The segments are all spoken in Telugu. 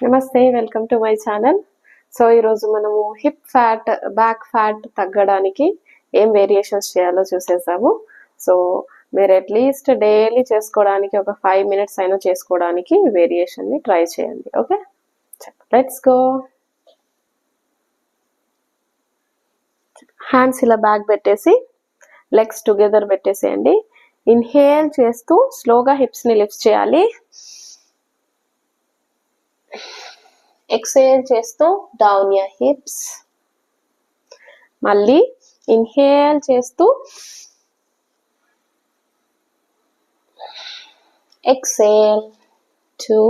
నమస్తే welcome to my channel. So ఈరోజు మనము హిప్ ఫ్యాట్ బ్యాక్ ఫ్యాట్ తగ్గడానికి ఏం వేరియేషన్స్ చేయాలో చూసేసాము సో మీరు అట్లీస్ట్ డైలీ చేసుకోవడానికి ఒక ఫైవ్ మినిట్స్ అయినా చేసుకోవడానికి వేరియేషన్ని ట్రై చేయండి ఓకే? లెట్స్ గో హ్యాండ్స్ ఇలా బ్యాక్ పెట్టేసి లెగ్స్ టుగెదర్ పెట్టేసేయండి. ఇన్హేల్ చేస్తూ స్లోగా హిప్స్ని లిఫ్ట్ చేయాలి. ఎక్సేల్ చేస్తూ డౌన్ యర్ హిప్స్ మళ్ళీ ఇన్హేల్ చేస్తూ exhale two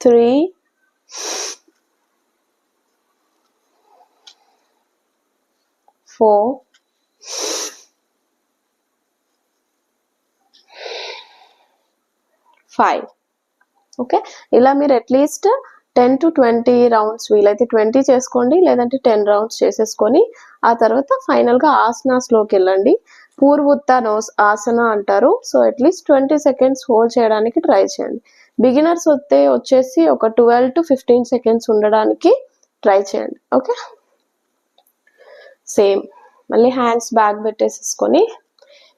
three four five okay ఇలా మీరు at least ten to twenty rounds వీలైతే ట్వంటీ చేసుకోండి లేదంటే టెన్ రౌండ్స్ చేసేసుకొని ఆ తర్వాత ఫైనల్గా ఆసనాస్లోకి వెళ్ళండి. పూర్వోత్తానోస్ ఆసన అంటారు. So at least twenty seconds hold చేయడానికి ట్రై చేయండి. బిగినర్స్ వస్తే వచ్చేసి ఒక ట్వెల్వ్ టు ఫిఫ్టీన్ సెకండ్స్ ఉండడానికి ట్రై చేయండి. ఓకే సేమ్ మళ్ళీ హ్యాండ్స్ బ్యాక్ పెట్టేసేసుకొని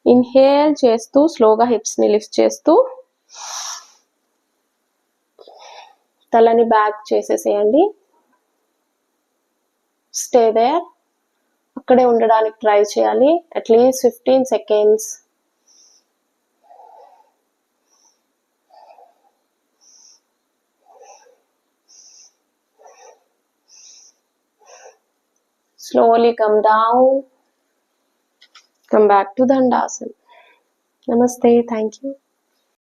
ఇన్హేల్ చేస్తూ స్లోగా హిప్స్ని లిఫ్ట్ చేస్తూ తలని బ్యాక్ చేసేసేయండి స్టే దేర్ అక్కడే ఉండడానికి ట్రై చేయాలి at least fifteen seconds slowly come down come back to dandasana namaste thank you